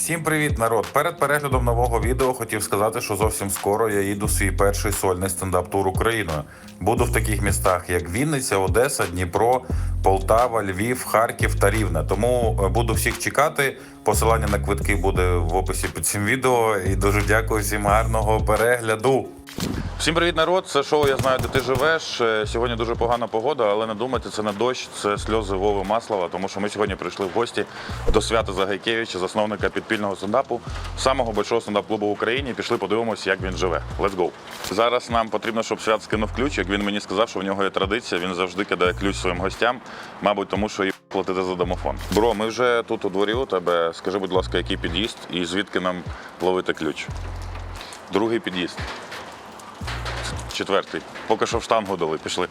Всім привіт, народ! Перед переглядом нового відео хотів сказати, що зовсім скоро я їду свій перший сольний стендап-тур Україною. Буду в таких містах, як Вінниця, Одеса, Дніпро, Полтава, Львів, Харків та Рівне. Тому е, буду всіх чекати. Посилання на квитки буде в описі під цим відео. І дуже дякую всім гарного перегляду. Всім привіт, народ! Це шоу Я знаю, де ти живеш. Е, Сьогодні дуже погана погода, але не думайте, це не дощ, це сльози Вови Маслова, тому що ми сьогодні прийшли в гості до Свята Загайкевича, засновника підпільного стендапу, самого большого стендап-клубу в Україні. Пішли подивимось, як він живе. Let's go! Зараз нам потрібно, щоб Свят скинув ключик. Він мені сказав, що в нього є традиція. Він завжди кидає ключ своїм гостям, мабуть, тому що їм платити за домофон. Бро, ми вже тут у дворі у тебе. Скажи, будь ласка, який під'їзд і звідки нам ловити ключ? Другий під'їзд. Четвертий. Поки що в штангу дали, пішли.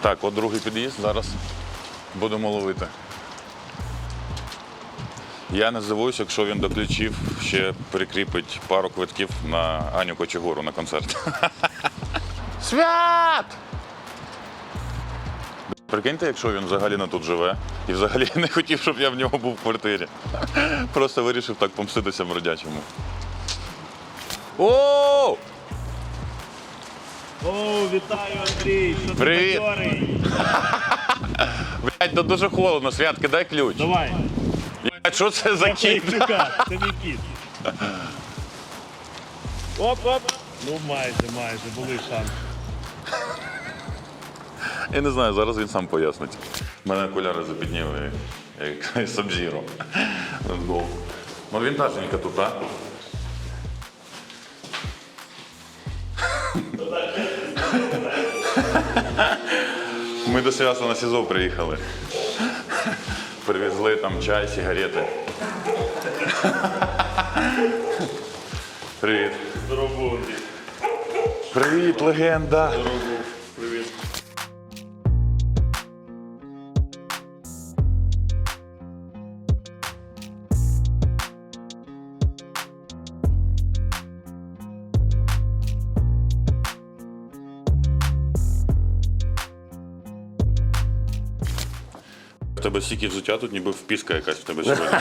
Так, от другий під'їзд зараз будемо ловити. Я не здивуюсь, якщо він до ключів ще прикріпить пару квитків на Аню Кочегуру на концерт. Свят! Прикиньте, якщо він взагалі не тут живе і взагалі не хотів, щоб я в нього був в квартирі. Просто вирішив так помститися мродячому. О! О, вітаю, Андрій! Що ти Привіт. бадьорий? Блять, тут дуже холодно, Свят, кидай ключ. Давай, Блядь, Що це за кіт? Це мій кіт. Оп, оп. Ну майже, майже, були шанси. Я не знаю, зараз він сам пояснить. У мене окуляри запідніли, як Сабзіро. Ну вінтажненька тут, а? Ми до Свята на СІЗО приїхали. Привезли там чай, сигарети. Привіт. Здорово, Привіт, легенда. Тебе стільки взуття тут ніби впіска якась в тебе сьогодні.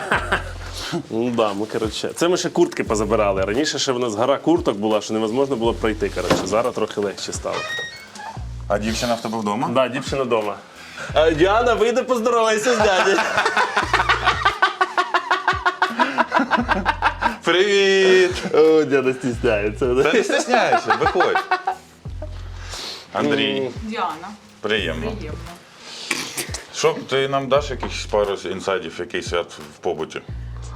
Ну да, ми коротше. Це ми ще куртки позабирали. Раніше ще в нас гора курток була, що невозможно було пройти. Коротше. Зараз трохи легше стало. А дівчина в тебе вдома? Да, дівчина вдома. А, Діана, вийди поздоровайся з дядю. Привіт! О, дядя стісняється. Та не стесняйся, виходь. Андрій, Діана, приємно. приємно. Що, ти нам даш якихось пару інсайдів, який свят в побуті?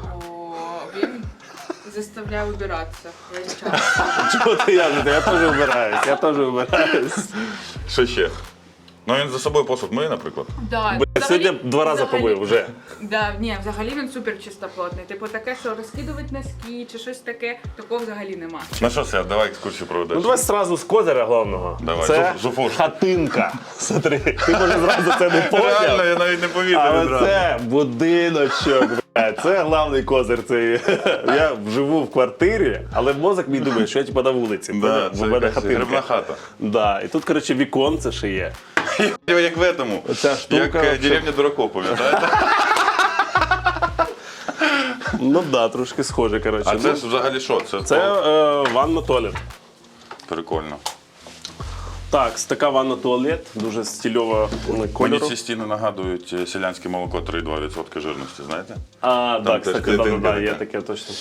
О, він заставляє убиратися весь час. Чого ти я? Я теж вибираюсь, я теж вибираюсь. Що ще? Ну він за собою посуд миє, наприклад. Да, Бля, взагалі- Сьогодні два рази взагалі- помив вже. Да, ні, взагалі він супер чистоплотний. Типу таке, що розкидувати носки чи щось таке, такого взагалі нема. Ну що, свят, давай екскурсію проведеш. Ну давай зразу з козиря головного. Давай, Це зуфуш. хатинка. Смотри, ти може зразу це не Реально, поняв. я навіть не повірив Але відразу. це будиночок. Це головний козир. Це я живу в квартирі, але мозок мій думає, що я типа на вулиці. Да, це Бо в мене якась хатинка. грибна хата. Да. І тут, коротше, віконце ще є. Як в этому. Оця штука Як е, вообще. деревня дураков, пам'ятаєте? Ну да, трошки схоже, коротше. А це Ну, взагалі що? Це, це е, ванна туалет. прикольно. Так, така ванна туалет, дуже стильова Мені кольору. ці стіни нагадують е, селянське молоко 3,2% жирності, знаєте? А, так, теж кстати, да, да, клітинка да, є така. таке точно.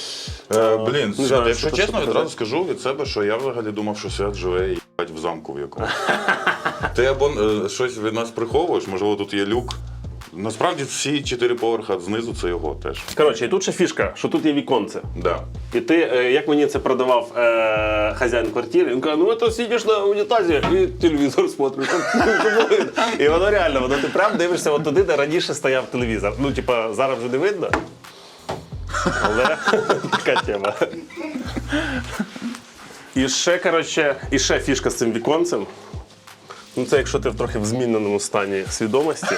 Е, блін, не Свят, знаю, якщо що чесно, це відразу скажу від себе, що я взагалі думав, що свят живе і їбать в замку в якому. Ти або е, щось від нас приховуєш, можливо, тут є люк. Насправді всі чотири поверха знизу це його теж. Коротше, і тут ще фішка, що тут є віконце. Да. І ти, е, як мені це продавав е, хазяїн квартири, він каже, ну ти сидиш на унітазі і телевізор смотриш. і воно реально, воно ти прям дивишся от туди, де раніше стояв телевізор. Ну, типа, зараз вже не видно. Але така тема. І ще, коротше, і ще фішка з цим віконцем. Ну, це якщо ти в трохи в зміненому стані свідомості.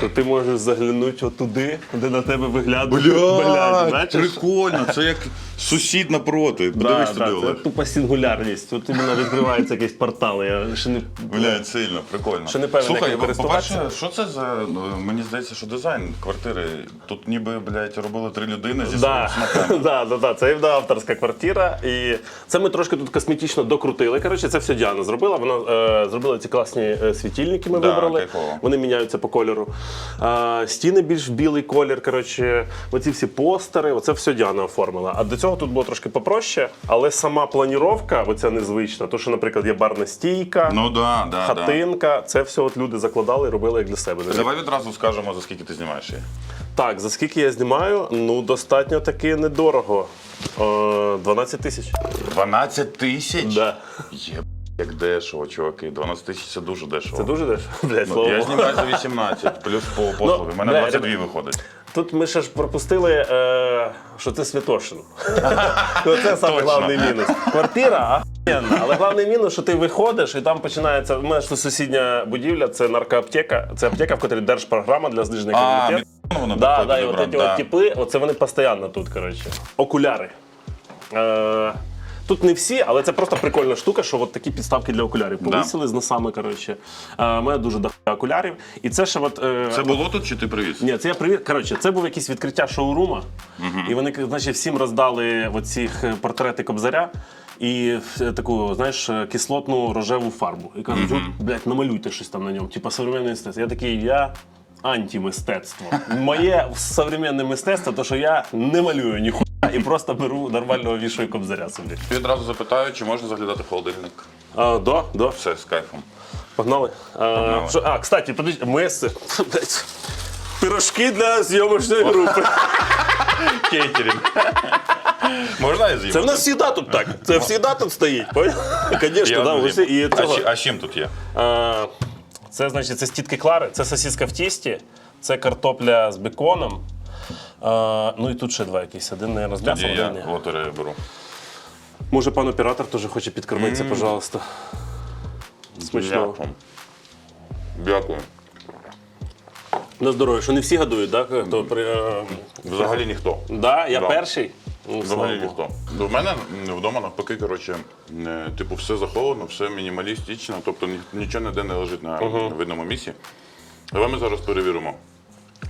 то ти можеш заглянути отуди, де на тебе виглядає. бачиш? прикольно, це як сусід напроти. Да, да, це тупа сингулярність. Тут іменно відкриваються якісь портали. Я ще не Блядь, сильно, прикольно. Ще не певен, Слухай, як ним по-перше, що це за. ну, Мені здається, що дизайн квартири. Тут ніби, блядь, робили три людини зі Да, своїм смаками. да, да, да, це да, авторська квартира. І це ми трошки тут косметично докрутили. Коротше, це все Діана зробила. Вона е, зробила ці класні е, світильники. Ми Да, вибрали. кайфово. Вони міняються по кольору. А, стіни більш в білий колір. Коротше, оці всі постери, оце все Діана оформила. А до цього тут було трошки попроще, але сама планіровка, оця незвична, то, що, наприклад, є барна стійка. Ну да, да, да. Хатинка, це все от люди закладали і робили як для себе. Давай відразу скажемо, за скільки ти знімаєш її. Так, за скільки я знімаю? Ну, достатньо таки недорого. Е, 12 тисяч. 12 тисяч? Да. Є, як дешево, чуваки. 12 тисяч це дуже дешево. Це дуже дешево. Блядь, Ну, я знімаю за 18, плюс по послуги. У мене бля, 22 виходить. Тут ми ще ж пропустили, е, що це Святошин. Це саме головний мінус. Квартира ахуєнна, але головний мінус, що ти виходиш і там починається. У мене ж тут сусідня будівля, це наркоаптека. Це аптека, в котрій держпрограма для зниження А, воно Да, підходить да, і добре, от ці от типи, оце вони постійно тут, коротше. Окуляри. Е, тут не всі, але це просто прикольна штука, що от такі підставки для окулярів повісили з носами. Коротше. Е, мене дуже дохуя окулярів. І це ще от. Е, Це було тут чи ти привіз? ні, це я привіт. Коротше, це був якесь відкриття шоурума, і вони значить, всім роздали оцих е, портрети кобзаря. І е, таку, знаєш, е, кислотну рожеву фарбу. І кажуть, «От, блядь, намалюйте щось там на ньому, типа современне мистецтво. Я такий, я антимистецтво. Моє современне мистецтво, то що я не малюю ніхуя і просто беру нормального вішаю кобзаря собі. Відразу запитаю, чи можна заглядати в холодильник. А, да, да. Все, з кайфом. Погнали. А, що, а кстати, ми з блядь, пирожки для зйомочної групи. Кейтерінг. Можна я з'їм? Це в нас завжди тут так. Це завжди тут стоїть. Звісно, Я да, одну і а, цього. чи- а з чим тут є? А, Це значить це з тітки Клари, це сосиска в тісті, це картопля з беконом. А, ну і тут ще два якісь. Один, наверное, з Тоді я один ні. беру. Може, пан оператор теж хоче підкормитися, пожалуйста. Смачного. Дякую. Дякую. На здоров'я, що не всі гадують, так? Хто при, е, Взагалі ніхто. да, я Да. перший. Ну, слава Взагалі ніхто. До мене вдома навпаки, коротше, е, типу, все заховано, все мінімалістично, тобто ні- нічого ніде не лежить на видному місці. Давай ми зараз перевіримо.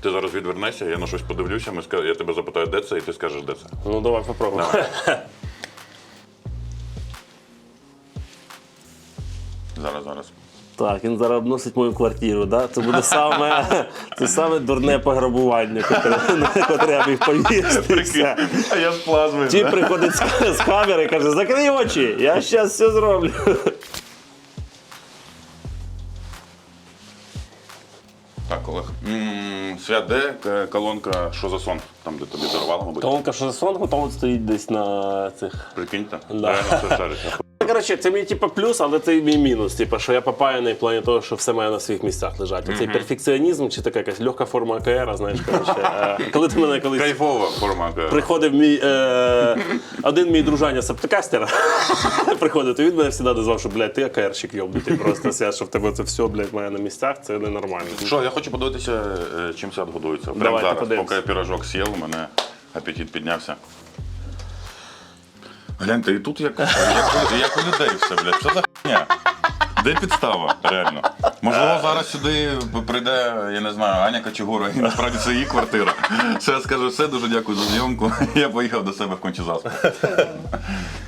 Ти зараз відвернешся, я на щось подивлюся, ми я тебе запитаю, де це, і ти скажеш, де це. Ну давай попробуємо. Так, він зараз обносить мою квартиру, да? Це буде саме, це саме дурне пограбування, на котре я міг повістися. А я з плазми. Ті приходить з, камери і каже, закрий очі, я зараз все зроблю. Так, Олег. М, Свят, де е, колонка «Що за сон? Там, де тобі дарували, мабуть. Колонка що за сонгу, то от стоїть десь на цих. Прикиньте. Да. Реально все шарить. Коротше, це мій типу, плюс, але це мій мінус. Типу, що я попаяний в плані того, що все має на своїх місцях лежати. Цей перфекціонізм чи така якась легка форма АКР, знаєш, коротше. е, Коли ти мене колись Кайфова форма. е, приходив мій е, один мій дружаня септикастера, приходив, то він мене завжди назвав, що блядь, ти АКРщик йобнутий просто свят, що в тебе це все, блядь, має на місцях, це ненормально. Що, я хочу подивитися, е, чим свят годується. Прямо Давайте зараз, поки я пірожок з'їв, у мене апетит піднявся. Гляньте, і тут як, як, як у людей все, блядь. Що за хуйня? Де підстава, реально? Можливо, зараз сюди прийде, я не знаю, Аня Качугура, і насправді це її квартира. Все я скажу все, дуже дякую за зйомку. Я поїхав до себе в Кончезаспу.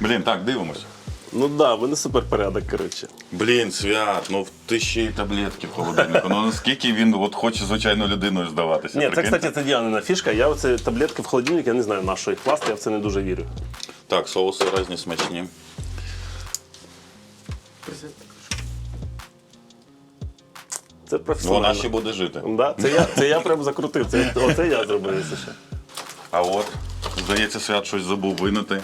Блін, так, дивимось. Ну да, в мене супер порядок, коротше. Блін, свят, ну ти ще й таблетки в холодильнику. Ну наскільки він от хоче звичайною людиною здаватися. Ні, це, кстати, це Діанина фішка. Я оце таблетки в холодильник, я не знаю, на що їх класти, я в це не дуже вірю. Так, соуси різні смачні. Це професіонально. Вона ще буде жити. Да, це я, це я прям закрутив. Це, оце я зробив, якщо що. А от, здається, свят щось забув винути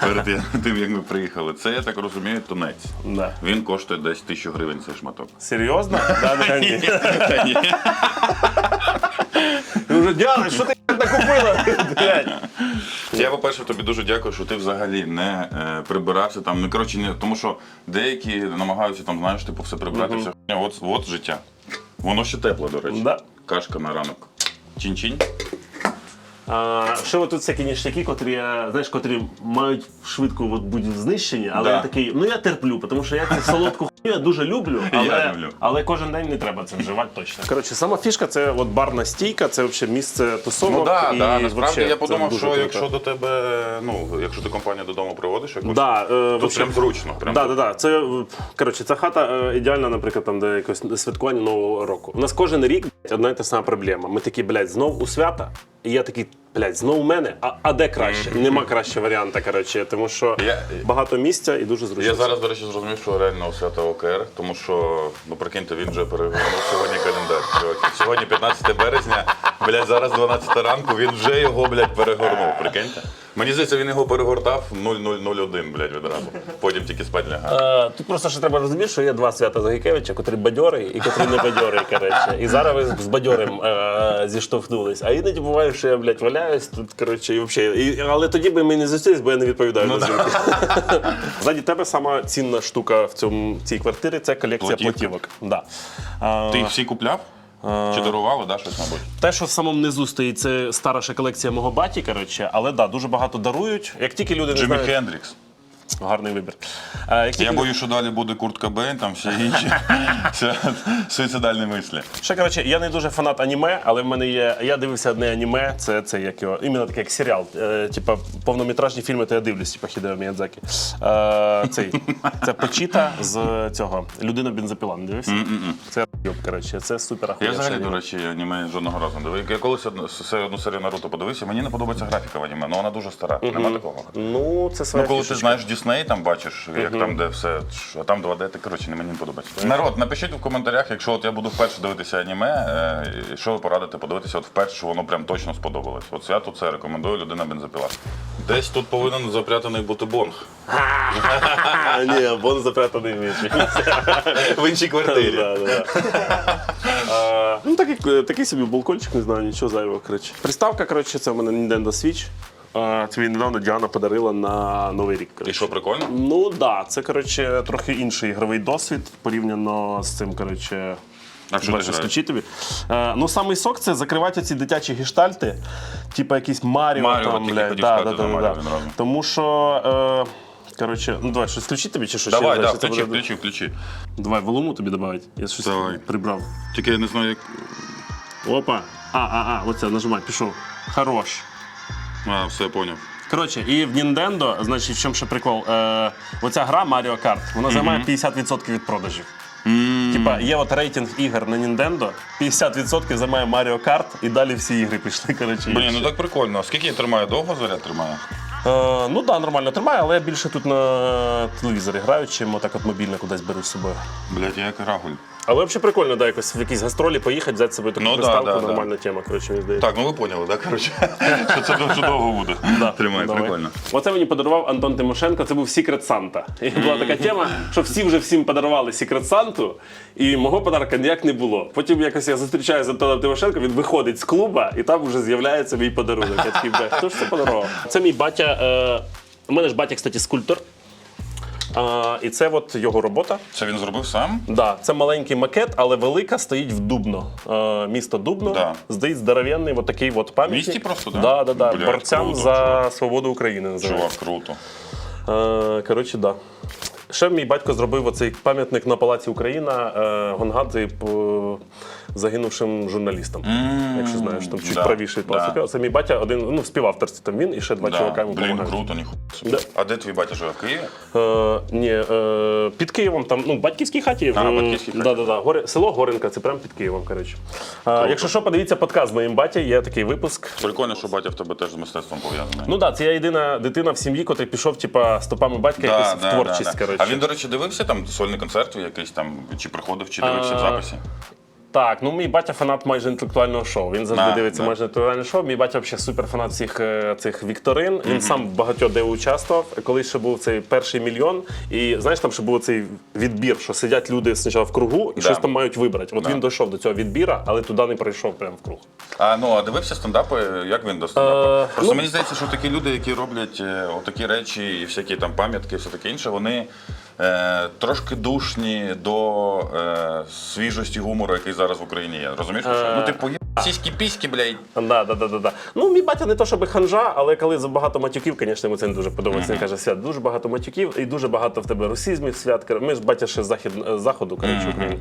перед тим, як ми приїхали. Це, я так розумію, тунець. Да. Він коштує десь тисячу гривень цей шматок. Серйозно? Да, да, ні. Ти вже Діана, що ти накупила? Я, по-перше, тобі дуже дякую, що ти взагалі не е, прибирався там. Ну, коротше, не, тому що деякі намагаються там, знаєш, типу, все прибрати, все хуйня. От, от життя. Воно ще тепле, до речі. Да. Кашка на ранок. Чинь-чинь. А, ще от тут всякі ніштяки, котрі, я, знаєш, котрі мають швидко от бути знищені, але Да. я такий, ну я терплю, тому що я цю солодку хуйню я дуже люблю, але, люблю. але кожен день не треба це вживати точно. Коротше, сама фішка це от барна стійка, це взагалі місце тусовок. Ну так, і да, насправді вообще я це подумав, дуже що круто. якщо до тебе, ну, якщо ти компанію додому приводиш, якусь, Да, е, то вообще- прям зручно. Прям Да, да, да. Це е, коротше, ця хата е, ідеальна, наприклад, там, де якось святкування Нового року. У нас кожен рік блядь, одна і та сама проблема. Ми такі, блядь, знов у свята, і я такий, блядь, знову мене. А, а де краще? Нема кращого варіанта, коротше, тому що Я- багато місця і дуже зручно. Я зараз, до речі, зрозумів, що реально у свята ОКР, тому що, ну прикиньте, він вже перегорнув сьогодні календар. чуваки. Сьогодні 15 березня, блядь, зараз 12 ранку, він вже його, блядь, перегорнув. Прикиньте? Мені здається, він його перегортав 0001, блядь, відразу. Потім тільки спать лягає. Е, Тут просто ще треба розуміти, що є два свята Загікевича, котрі бадьорий і котрі не бадьорий, коротше. І зараз ви з бадьорим е, зіштовхнулись. А іноді буває, що я, блядь, валяюсь тут, коротше, і взагалі. І, але тоді би ми не зустрілись, бо я не відповідаю Ну на дзвінки. Ззаді тебе сама цінна штука в цьому цій квартирі це колекція Платівка. платівок. Да. Е, Ти їх всі купляв? Чи дарували, да, щось, мабуть? те, що в самому низу стоїть, це стара ще колекція мого баті, коротше, але да, дуже багато дарують. Як тільки люди не Джиммі знають, Хендрікс. Гарний вибір. Е, як Я боюсь, що далі буде Курт Кобейн, там всі інші Це суїцидальні мислі. Ще коротше, я не дуже фанат аніме, але в мене є. Я дивився одне аніме, це, це як його, іменно таке як серіал. Е, типа повнометражні фільми, то я дивлюсь, типа Хідео Міядзакі. Е, цей, це Почіта з цього Людина бензопіла. Не дивився? Це йоб, коротше, це супер Я взагалі, до речі, аніме жодного разу не дивив. Я колись одну, се- одну серію Наруто подивився, мені не подобається графіка в аніме, ну вона дуже стара. Нема такого. Ну, це Ну, коли ти фішечка. знаєш Дісней, там бачиш, як там, де все, а там 2D, ти коротше, не мені не подобається. Народ, напишіть в коментарях, якщо от я буду вперше дивитися аніме, е, що ви порадите подивитися от вперше, що воно прям точно сподобалось. От свято це рекомендую людина бензопіла. Десь тут повинен запрятаний бути бонг. А, ні, бон запрятаний в іншій. В іншій квартирі. Да, да. А, Ну, такий, такий собі балкончик, не знаю, нічого зайвого. Коротше. Приставка, коротше, це в мене Nintendo Switch. Це мені недавно Діана подарила на Новий рік. І що прикольно? Ну так, да, це коротше трохи інший ігровий досвід порівняно з цим, коротше. Що бачиш, тобі. Е, ну, самий сок це закривати ці дитячі гештальти, типу якісь Маріо, Маріо, там, блядь, да, да, да, да. Тому що. Е, коротше, ну давай, щось включити тобі чи що? Чи Давай, не да, включи, буде- включи, включи. Давай волуму тобі додати. Я щось Давай. прибрав. Тільки я не знаю, як. Опа. А, а, а, оце нажимай, пішов. Хорош. А, все, поняв. Коротше, і в Nintendo, значить, в чому ще прикол? Е, оця гра Mario Kart, вона займає 50% від продажів. Типа, є от рейтинг ігор на Nintendo, 50% займає Mario Kart, і далі всі ігри пішли. Коротше, Блін, ну так прикольно. Скільки я тримаю? Довго заряд тримає? Е, ну так, да, нормально тримає, але я більше тут на телевізорі граю, чим отак от мобільно кудись беру з собою. Блять, я як рагуль. Але взагалі прикольно, да, якось в якісь гастролі поїхати, взяти собі таку Ну, да, приставку, да, да. нормальна тема, коротше, мені здається. Так, ну ви поняли, так? Коротше, що це дуже довго буде. Да, давай. прикольно. Оце мені подарував Антон Тимошенко. Це був Secret Santa. І була така тема, що всі вже всім подарували Secret Santa, і мого подарка ніяк не було. Потім якось я зустрічаю з Антоном Тимошенко, він виходить з клуба, і там вже з'являється мій подарунок. Я такий, бля, хто ж це подарував? Це мій батя. Е... У мене ж батя, кстати, скульптор. А, і це от його робота. Це він зробив сам? Да, це маленький макет, але велика стоїть в Дубно. А, місто Дубно. Да. Стоїть здоровенний от такий от пам'ятник. місті просто, да? Да, да, да. Борцям круто, за чувак. свободу України називається. Чувак, круто. Коротше, да. Ще мій батько зробив оцей пам'ятник на Палаці Україна е, Гонгадзе по загинувшим журналістам. Якщо знаєш, там чуть да, правіше від да. Це мій батя, один ну, в співавторстві там він і ще два Да. чувака йому Блін, круто, ніхуя. Да. А де твій батя живе? В Києві? Е, ні, е, під Києвом там, ну, батьківській хаті. А, батьківській хаті. Да, да, да. Горе, село Горенка, це прямо під Києвом, коротше. Е, якщо що, подивіться подкаст з моїм батя, є такий випуск. Прикольно, що батя в тебе теж з мистецтвом пов'язаний. Ну так, да, це я єдина дитина в сім'ї, котрий пішов, типа, стопами батька Да, якось да, в творчість. да, да. Коротше. А він, до речі, дивився там сольний концерт якийсь там, чи приходив, чи дивився в записі? Так, ну мій батя фанат майже інтелектуального шоу. Він завжди А, дивиться да. майже інтелектуальне шоу. Мій батя взагалі суперфанат всіх е, цих вікторин. Він сам багатьох де участвував. Колись ще був цей перший мільйон. І знаєш, там ще був цей відбір, що сидять люди спочатку в кругу і Да. щось там мають вибрати. От Да. він дійшов до цього відбіра, але туди не прийшов прямо в круг. А ну а дивився стендапи, як він до стендапу? Е, Просто ну- мені здається, що такі люди, які роблять е, отакі речі і всякі там пам'ятки, і все таке інше, вони трошки душні до е, свіжості гумору, який зараз в Україні є. Розумієш? Е, Ну, типу, є сіські піськи, блядь. Да, да, да, да, да. Ну, мій батя не то, щоб ханжа, але коли забагато матюків, звісно, йому це не дуже подобається. Він каже, свят, дуже багато матюків і дуже багато в тебе русізмів, свят. Ми ж батя ще з захід, заходу, коротше, України.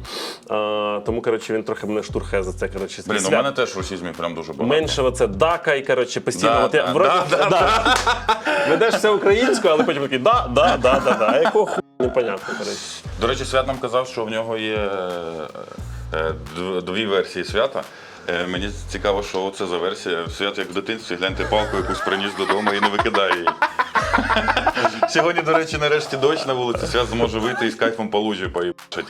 А, тому, коротше, він трохи мене штурхає за це. Коротше, Блін, у мене теж русізмів прям дуже багато. Менше оце дака і коротше постійно. Да, от я, да, вроді, да, да, Ведеш все українською, але потім такий да, да, да, да, да. Якого ху непонятно, коротше. До речі, свят нам казав, що в нього є е, е, дві версії свята. Е, Мені цікаво, що це за версія. Свят як в дитинстві, гляньте палку, якусь приніс додому і не викидає її. Сьогодні, до речі, нарешті дощ на вулиці. Свят зможе вийти і з кайфом по лужі поїбачить.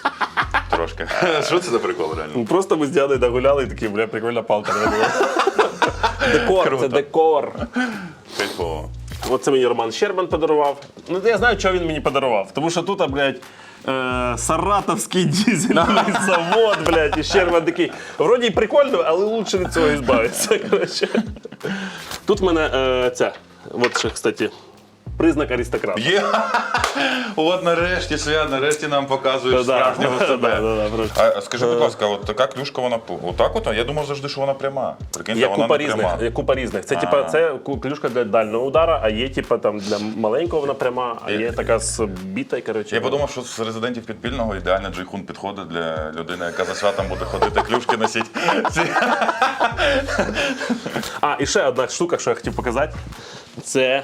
Трошки. Що це за прикол, реально? Ну, Просто ми з дядою догуляли і такі, бля, прикольна палка. не було. Декор, це декор. Кайфово. Оце мені Роман Щербан подарував. Ну, я знаю, чого він мені подарував. Тому що тут, блядь, е, Саратовський дізельний завод, блядь, і Щерман такий. Вроді й прикольно, але лучше від цього ізбавитися. Коротше. Тут в мене е, ця. От ще, кстати, признак аристократа. Є! От нарешті свят, нарешті нам показуєш Да, справжнього да, себе. А скажи, будь ласка, от така клюшка, вона отак от? Я думав завжди, що вона пряма. Прикиньте, вона не пряма. Є купа різних. Це, типа, це клюшка для дальнього удара, а є типа там для маленького вона пряма, а є така з бітою, коротше. Я подумав, що з резидентів підпільного ідеально Джейхун підходить для людини, яка за святом буде ходити, клюшки носить. А, і ще одна штука, що я хотів показати. Це.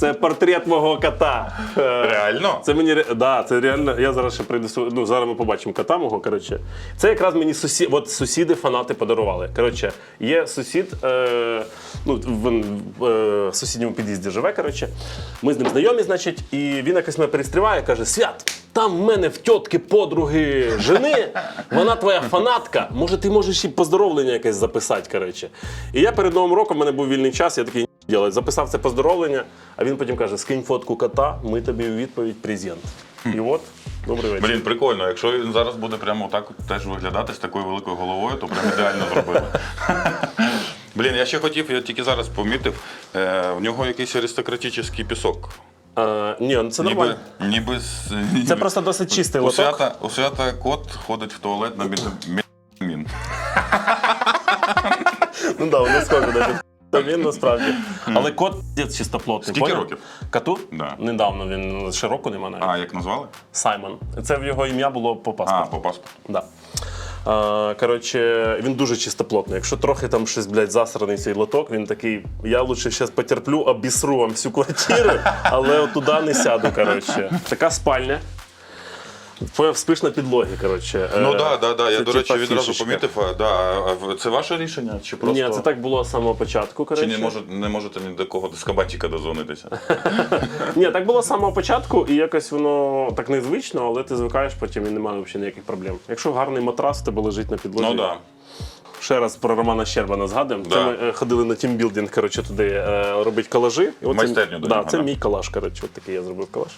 Це портрет мого кота. Реально? Це мені да, це реально. Я зараз ще принесу. Ну зараз ми побачимо кота мого. Коротше, це якраз мені сусі... от сусіди, фанати подарували. Коротше, є сусід, е... ну він в е... сусідньому під'їзді живе. Коротше, ми з ним знайомі, значить, і він якось мене перестріває, каже: Свят, там в мене в тьотки подруги жени, вона твоя фанатка. Може, ти можеш і поздоровлення якесь записати. Коротше. І я перед новим роком в мене був вільний час, я такий ділать. Записав це поздоровлення, а він потім каже: скинь фотку кота, ми тобі у відповідь презент. І от, добрий вечір. Блін, прикольно. Якщо він зараз буде прямо так теж виглядати з такою великою головою, то прям ідеально зробили. Блін, я ще хотів, я тільки зараз помітив, е, в нього якийсь аристократичний пісок. А, ні, ну це Ніби, нормально. ніби, з- Це ніби- просто досить чистий у лоток. свята, у свята кот ходить в туалет на мін. Ну да, воно схоже навіть. Він насправді. Але кот чистоплотний. Скільки поняв? років? Коту? Да. Недавно він ще року нема навіть. А, як назвали? Саймон. Це в його ім'я було по А, паспорту. по паспорту. Да. А, коротше, він дуже чистоплотний. Якщо трохи там щось, блядь, засраний цей лоток, він такий, я лучше зараз потерплю, обісру вам всю квартиру, але от туди не сяду. Коротше. Така спальня. Спиш на підлогі, коротше. Ну Е, так, да, да, я, до речі, відразу помітив. а, Да, це ваше рішення? Чи просто Ні, це так було з самого початку. чи не, може, не можете ні до кого з кабанчика дозвонитися? Ні, так було з самого початку, і якось воно так незвично, але ти звикаєш потім і немає взагалі ніяких проблем. Якщо гарний матрас в тебе лежить на підлозі. Ну так. Ще раз про Романа Щербана згадуємо. Да. Це ми е, ходили на тімбілдинг, коротше, туди е, робити колажі. Майстерню да, це мій колаж, коротше, от такий я зробив колаж.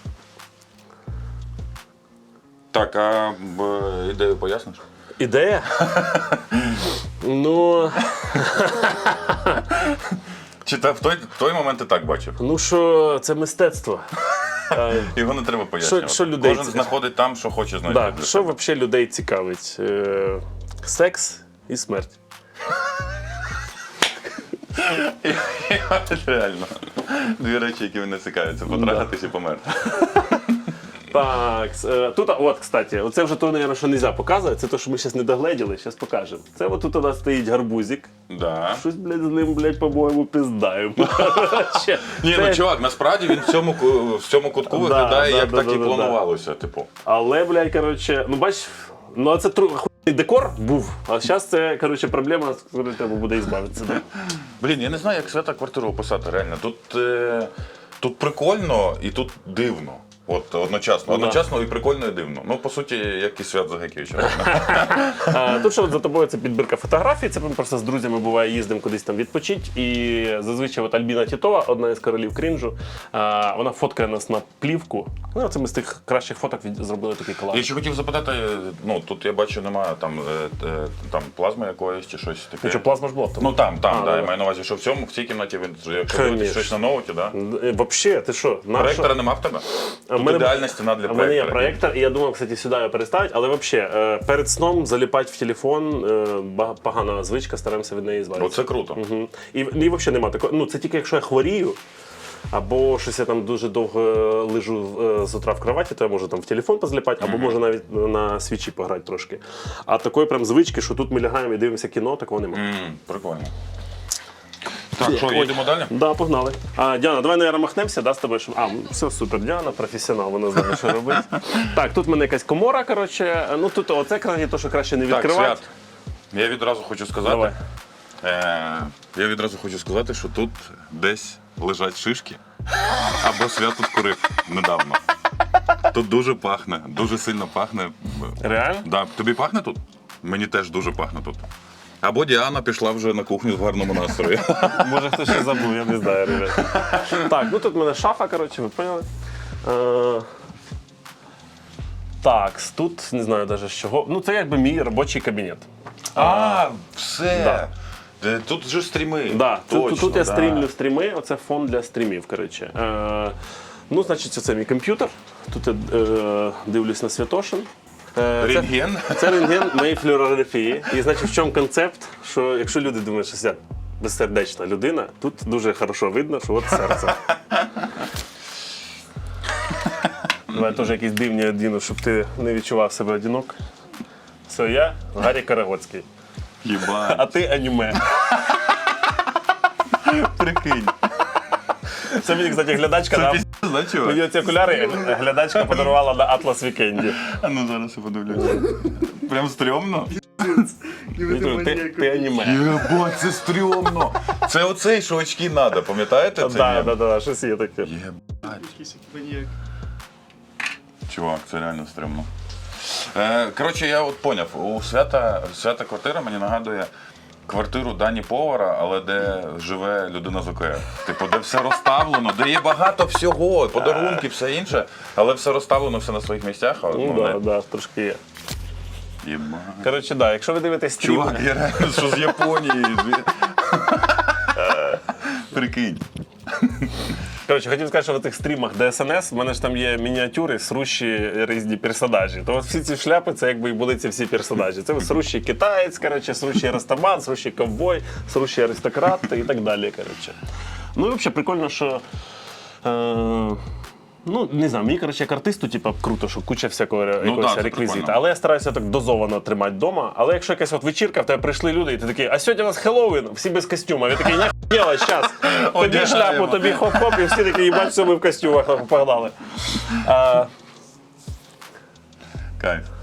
Так, а б, ідею поясниш? Ідея? ну, Чи та, в, той, в той момент ти так бачив? ну що, це мистецтво. Е, Його не треба пояснювати. що людей Кожен це- знаходить там, що хоче знайти. да, для що себе. взагалі людей цікавить? Е, секс і смерть. Реально. Дві речі, які мене цікавляться: потрахатись і померти. Так, е, тут, от, кстати, оце вже то, наверное, що не можна показувати, це те, що ми зараз не догледіли, зараз покажемо. Це от тут у нас стоїть гарбузик. Да. Щось, блядь, з ним, блядь, по-моєму, пиздаємо. Короче, Ні, це- ну чувак, насправді він в цьому, ку- в цьому кутку Да, виглядає, да, як да, так да, і да, планувалося. Типу. Але, блядь, короче, ну бач, ну а це тру... хуйний декор був, а зараз це, короче, проблема, з якої треба буде ізбавитися. Да? Блін, я не знаю, як свята квартиру описати, реально. Тут, е, тут прикольно і тут дивно. От одночасно. Ну. Одночасно і прикольно, і дивно. Ну, по суті, як і свят Загайкевича. Тут ще от за тобою це підбірка фотографій. Це ми просто з друзями буває їздимо кудись там відпочить. І зазвичай от Альбіна Тітова, одна із королів крінжу, а, вона фоткає нас на плівку. Ну, це ми з тих кращих фоток від- зробили такий колаж. Я ще хотів запитати, ну тут я бачу, немає там, е, е, там плазми якоїсь чи щось таке. Ну що, плазма ж була в? Ну там, там, А, да, да. я маю на увазі, що в цьому, в цій кімнаті він, якщо щось на ноуті, да? Е, Вообще, ти що? Проектора нема в тебе? Мене- ідеальна стіна для А в мене є проектора. проєктор, і я думав, кстати, сюди його переставити, але взагалі, е, перед сном заліпати в телефон е, ба- погана звичка, стараємося від неї звалитися. Оце круто. Угу. І, і взагалі нема такого. Ну, це тільки якщо я хворію, або щось я там дуже довго е, лежу е, з утра в кроваті, то я можу там в телефон позліпати, або можу навіть на свічі пограти трошки. А такої прям звички, що тут ми лягаємо і дивимося кіно, такого немає. М, Прикольно. Так, що, їдемо далі? Да, погнали. А, Діана, давай, наверное, махнемося, да, з тобою. щоб- А, все супер, Діана, професіонал, вона знає, що робити. Так, тут в мене якась комора, коротше. Ну тут оце краще, то, що краще не Так, свят. Я відразу хочу сказати. Давай. Е, я відразу хочу сказати, що тут десь лежать шишки, або свят тут курив недавно. Тут дуже пахне, дуже сильно пахне. Реально? Да, тобі пахне тут? Мені теж дуже пахне тут. Або Діана пішла вже на кухню в гарному настрої. Може хтось ще забув, я не знаю, ребят. Так, ну тут в мене шафа, коротше, ви поняли. Е, так, тут не знаю навіть з чого. Ну, це якби мій робочий кабінет. А, все. Да. Е, Тут же стріми. Да, тут, тут я да. стрімлю стріми, оце фон для стрімів. Коротше. Е, ну, значить, це мій комп'ютер. Тут я е, дивлюсь на Святошин. Е, це- Рентген. Це рентген моєї флюорографії. І значить, в чому концепт? Що якщо люди думають, що я безсердечна людина, тут дуже хорошо видно, що от серце. Давай теж якісь дивні одіну, щоб ти не відчував себе одинок. Все, я Гаррі Карагоцький. Єбать. А ти аніме. Прикинь. Це мені, кстати, глядачка. Це на- піздець. Мені ці окуляри глядачка подарувала на Атлас Вікенді. А ну зараз я подивлюся. Прям стрьомно. Ти, ти аніме. Єбать, це стрьомно. Це оцей, що очки треба, пам'ятаєте? Це Так, так, так, щось є таке. Єбать. Чувак, це реально стрьомно. Е, коротше, я от поняв, у свята, свята квартира мені нагадує квартиру Дані Повара, але де живе людина з ОКР. Типу, де все розставлено, де є багато всього, подарунки, все інше, але все розставлено все на своїх місцях. А, Ну так, не- да, да, трошки є. Єбать. Коротше, да, якщо ви дивитесь стрім, Чувак, я реально що з Японії. Прикинь. Коротше, хотів сказати, що в цих стрімах ДСНС в мене ж там є мініатюри, срущі різні персонажі. То всі ці шляпи, це якби і були ці всі персонажі. Це срущий китаєць, коротше, срущий растаман, срущий ковбой, срущий аристократ і так далі. Коротше. Ну і взагалі прикольно, що. Е, Ну, не знаю, мені, коротше, як артисту, типу, круто, що куча всякого Ну якогось да, реквізита. Але я стараюся так дозовано тримати вдома. Але якщо якась от вечірка, в тебе прийшли люди, і ти такий, а сьогодні у нас Хеллоуін, всі без костюма. Я такий, нахуєла, щас. Тобі шляпу, тобі хоп-хоп, і всі такі, їбать, все, ми в костюмах погнали. А, Кайф.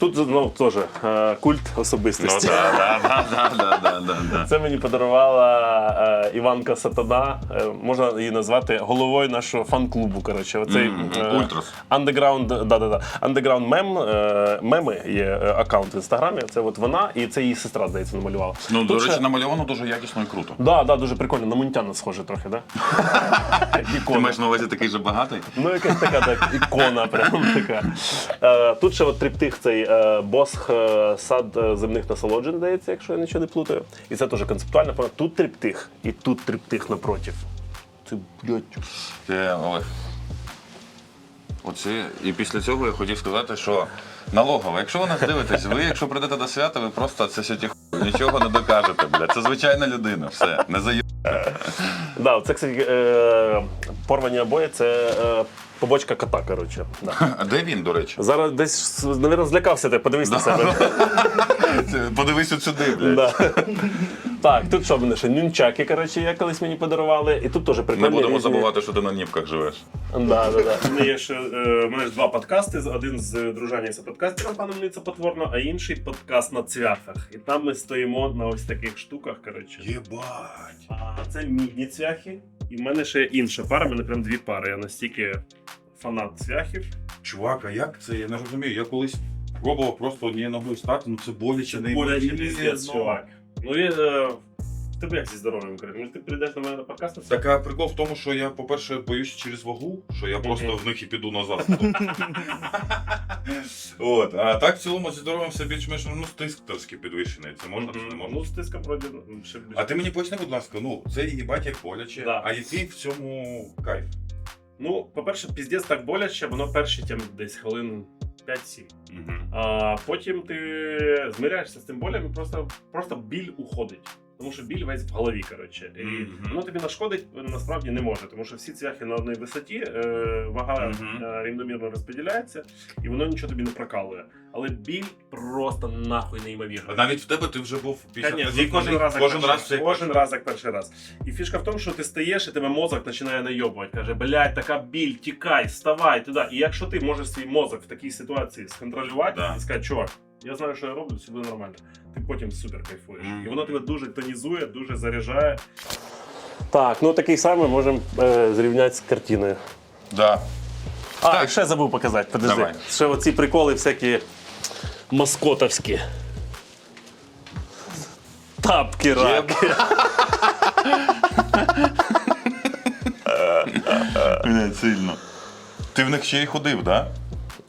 Тут ну, теж е, культ Ну особистості. да, да, да, да, да, да, да. Це мені подарувала е, Іванка Сатана. Е, можна її назвати головою нашого фан-клубу. Коротше, оцей. Underground, да, да, да. Underground мем, меми є аккаунт в інстаграмі. Це от вона і це її сестра, здається, намалювала. Ну, до речі, ще- намальовано дуже якісно і круто. Да, да, дуже прикольно. На Мунтяна схоже трохи, да? Ти маєш на увазі такий же багатий? Ну, якась така так, ікона, прям така. Тут ще от триптих цей босх е, сад е, земних насолоджень, здається, якщо я нічого не плутаю. І це теж концептуально. Тут триптих, і тут триптих напротив. Це, блядь. Це Олег. Оце, і після цього я хотів сказати, що налогова, якщо ви нас дивитесь, ви, якщо прийдете до свята, ви просто це хуй, нічого не докажете, бля. Це звичайна людина, все, не заїб. Да, це, кстати, е, порвані обої це е, побочка кота, коротше. Да. А де він, до речі? Зараз десь, мабуть, злякався ти, подивись на себе. Подивись от сюди, блядь. Да. Так, тут що в мене ще нюнчаки, коротше, я колись мені подарували. І тут теж прикольні. Не будемо різні- забувати, що ти на нівках живеш. Да, да, да. У мене є ще е, у мене ж два подкасти. Один з дружання з подкастером паном Ниця Потворно, а інший подкаст на цвяхах. І там ми стоїмо на ось таких штуках. Коротше. Єбать. А це мідні цвяхи. І в мене ще інша пара, в мене прям дві пари. Я настільки фанат цвяхів. Чувак, а як це? Я не розумію. Я колись пробував просто однією ногою стати, ну це боляче, не Боляче піздець, чувак. Ну і е, в тебе як зі здоров'ям? Може ти прийдеш на мене на подкаст на це? Так а прикол в тому, що я, по-перше, боюся через вагу, що я просто в них і піду назад. От, а так в цілому зі здоров'ям все більш-менш ну, стиск трошки підвищений. Це можна чи не можна? Ну, стиска вроді ну, ще більше. А ти мені поясни, будь ласка, ну це їбать як боляче, Да. а який в цьому кайф? Ну, по-перше, піздець так боляче, воно перші тям десь хвилин 5-7. Угу. А потім ти змиряєшся з цим болем і просто, просто біль уходить. Тому що біль весь в голові, коротше. І Мгм. воно тобі нашкодить насправді не може, тому що всі цвяхи на одній висоті, е, вага Мгм. е, рівномірно розподіляється, і воно нічого тобі не прокалує. Але біль просто нахуй неймовірна. Навіть в тебе ти вже був після кожен раз, як кожен перший- раз кожен раз як перший раз. І фішка в тому, що ти стаєш, і тебе мозок починає найобувати. Каже, блядь, така біль, тікай, вставай туди. І якщо ти можеш свій мозок в такій ситуації сконтролювати Да. і сказати, чувак, я знаю, що я роблю, все буде нормально. Ти потім супер кайфуєш. І воно тебе дуже тонізує, дуже заряджає. Так, ну такий самий можемо е, зрівняти з картиною. Да. А, Так. і ще забув показати, подожди. Давай. Ще оці приколи всякі маскотовські. Тапки раки. Блядь, сильно. Ти в них ще й ходив, так?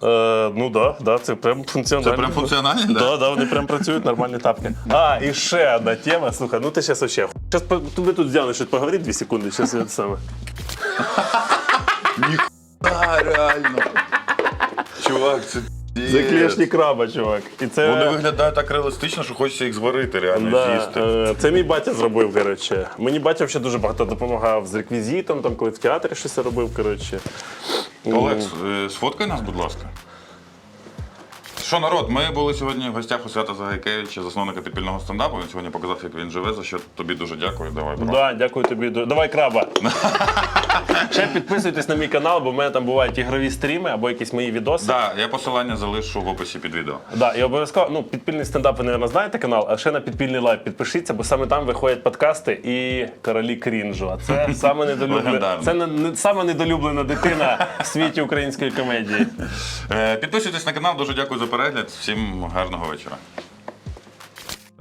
Е, ну да, да, це прям функціонально. Це прям функціонально, Да, да, вони прям працюють, нормальні тапки. А, і ще одна тема. Слухай, ну ти зараз вообще. Зараз ви тут взяли щось поговорити дві секунди, зараз я саме. Ніхуя, реально. Чувак, це. Це клешні краба, чувак. І це... Вони виглядають так реалістично, що хочеться їх зварити, реально Да, з'їсти. е, це мій батя зробив, коротше. Мені батя ще дуже багато допомагав з реквізитом, там, коли в театрі щось робив, коротше. Олег, е, сфоткай нас, будь ласка. Що, народ, ми були сьогодні в гостях у Свята Загайкевича, засновника підпільного стендапу. Він сьогодні показав, як він живе, за що тобі дуже дякую. Давай, бро. Да, дякую тобі. Давай краба. Ще підписуйтесь на мій канал, бо в мене там бувають ігрові стріми або якісь мої відоси. Да, я посилання залишу в описі під відео. Да, і обов'язково, ну, підпільний стендап, ви, мабуть, знаєте канал, а ще на підпільний лайв підпишіться, бо саме там виходять подкасти і королі крінжу. А це саме недолюблена, Легендарно. це не, не, саме недолюблена дитина в світі української комедії. Е, Підписуйтесь на канал, дуже дякую за перегляд. Всім гарного вечора.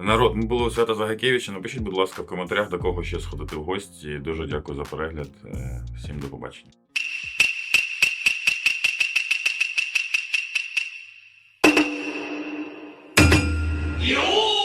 Народ, ми були у Свята Загакевича. Напишіть, будь ласка, в коментарях, до кого ще сходити в гості. Дуже дякую за перегляд. Е, Всім до побачення. You